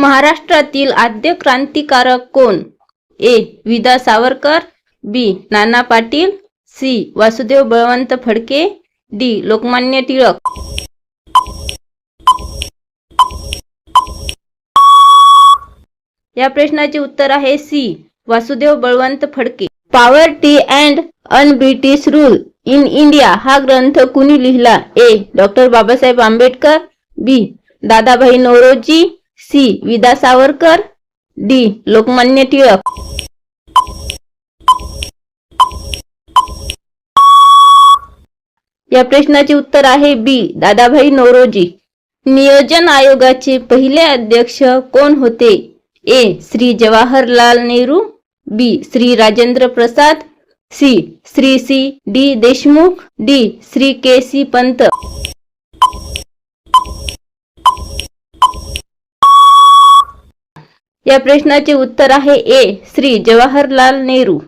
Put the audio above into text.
महाराष्ट्रातील आद्य क्रांतिकारक कोण? ए. विदा Savarkar B. Nana Patil C. Vasudev Balwant Phadke D. Lokmanya Tilak. या प्रश्नाचे उत्तर आहे C. Vasudev Balwant Phadke. Poverty and un British rule in India हा ग्रंथ कुणी लिहिला? A. Doctor Babasaheb Ambedkar B. Dadabhai Naoroji C. विदा सावरकर. डी. लोकमान्य टिळक. या प्रश्नाचे उत्तर आहे बी. दादाभाई नौरोजी. नियोजन आयोगाचे पहिले अध्यक्ष कोण होते? A. Shri Jawaharlal Nehru. B. Shri Rajendra Prasad. C. Shri C. D. Deshmukh. D. Shri K. C. Pant. या प्रश्नाचे उत्तर आहे ए. श्री जवाहरलाल नेहरू.